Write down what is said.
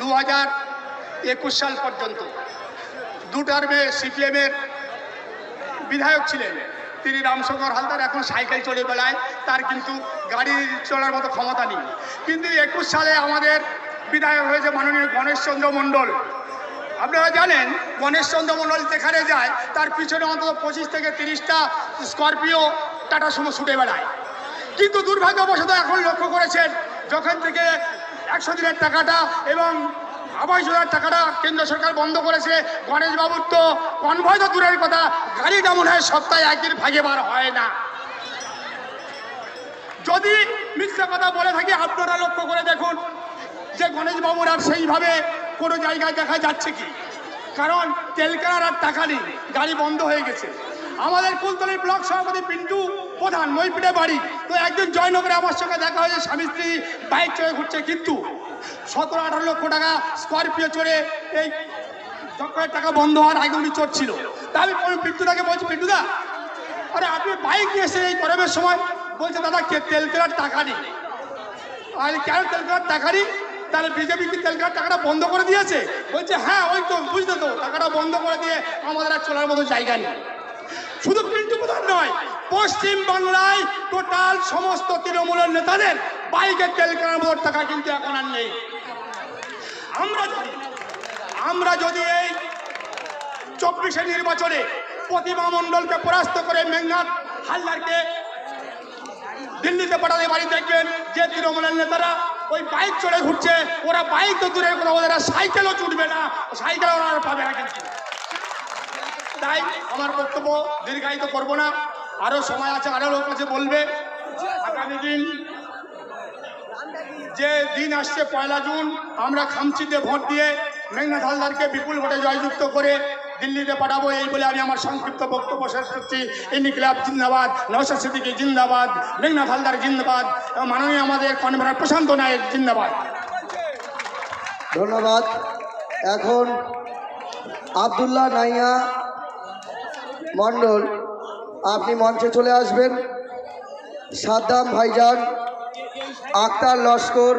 দু হাজার একুশ সাল পর্যন্ত দু টার্মে সিপিএমের বিধায়ক ছিলেন। তিনি রামশঙ্কর হালদার, এখন সাইকেল চলে বেড়ায়, তার কিন্তু গাড়ি চলার মতো ক্ষমতা নেই। কিন্তু একুশ সালে আমাদের বিধায়ক হয়েছে মাননীয় গণেশচন্দ্র মণ্ডল। আপনারা জানেন, গণেশচন্দ্র মণ্ডল যেখানে যায়, তার পিছনে অন্তত পঁচিশ থেকে তিরিশটা স্করপিও টাটা সুমো ছুটে বেড়ায়। কিন্তু দুর্ভাগ্যবশত এখন লক্ষ্য করেছেন, যখন থেকে একশো দিনের টাকাটা এবং আবাস যোজনার টাকাটা কেন্দ্র সরকার বন্ধ করেছে। গণেশ বাবুর তো কনভয় তো দূরের কথা, গাড়িটা মনে হয় সপ্তাহে একদিন ভাগে বার হয় না। যদি মিথ্যা কথা বলে থাকি, আপনারা লক্ষ্য করে দেখুন যে গণেশ বাবুর আর সেইভাবে কোনো জায়গায় দেখা যাচ্ছে কি? কারণ তেল কেনার আর টাকা নেই, গাড়ি বন্ধ হয়ে গেছে। আমাদের কুলতলির ব্লক সভাপতি পিন্টু, প্রধান মইপিটে বাড়ি। তো একদিন জয়নগরে আমার সঙ্গে দেখা হয়েছে, স্বামী স্ত্রী বাইক চড়ে ঘুরছে কিন্তু। সতেরো আঠারো লক্ষ টাকা স্করপিও চড়ে এই চক্করের টাকা বন্ধ হওয়ার আগে উনি চড়ছিল। তা আমি পিন্টুদাকে বলছি, পিন্টুদা, আরে আপনি বাইক নিয়ে এসে এই গরমের সময়? বলছে, দাদা, কে তেল কেনার টাকা নেই। আর কেন তেল কেনার টাকা নেই? তাহলে বিজেপি কি তেল কেনার টাকাটা বন্ধ করে দিয়েছে? বলছে হ্যাঁ ওই তো বুঝতে তো, টাকাটা বন্ধ করে দিয়ে আমাদের আর চলার মতো জায়গা নেই। শুধু পিন্টু প্রধান নয়, পশ্চিম বাংলায় টোটাল সমস্ত তৃণমূলের নেতাদের বাইকের তেল কেনার মতো টাকা কিন্তু এখন আর নেই। আমরা আমরা যদি এই চব্বিশে নির্বাচনে প্রতিমা মণ্ডলকে পরাস্ত করে মেঘনাথ হালদারকে দিল্লিতে পাঠাতে বাড়ি দেখবেন, যে তৃণমূলের নেতারা ওই বাইক চড়ে ঘুরছে, ওরা বাইক তো দূরের কথা ওরা সাইকেলও ছুটবে না, সাইকেল ওরা পাবে না কিন্তু। তাই আমার বক্তব্য দীর্ঘায়িত করব না। আরও সময় আছে, আরও লোক আছে বলবে। আগামী দিন যে দিন আসছে পয়লা জুন, আমরা খামচিতে ভোট দিয়ে মেঘনাথ হালদারকে বিপুল ভোটে জয়যুক্ত করে দিল্লিতে পাঠাবো এই বলে আমি আমার সংক্ষিপ্ত বক্তব্য শেষ করছি। ইনিকলাব জিন্দাবাদ, নওশাদ সিদ্দিকী জিন্দাবাদ মেঘনাথ হালদার জিন্দাবাদ মাননীয় আমাদের কনভেনার প্রশান্ত নায়ক জিন্দাবাদ। ধন্যবাদ। এখন আবদুল্লাহ নাইয়া মণ্ডল আপনি মঞ্চে চলে আসবেন। সাদ্দাম ভাইজান আক্তার লস্কর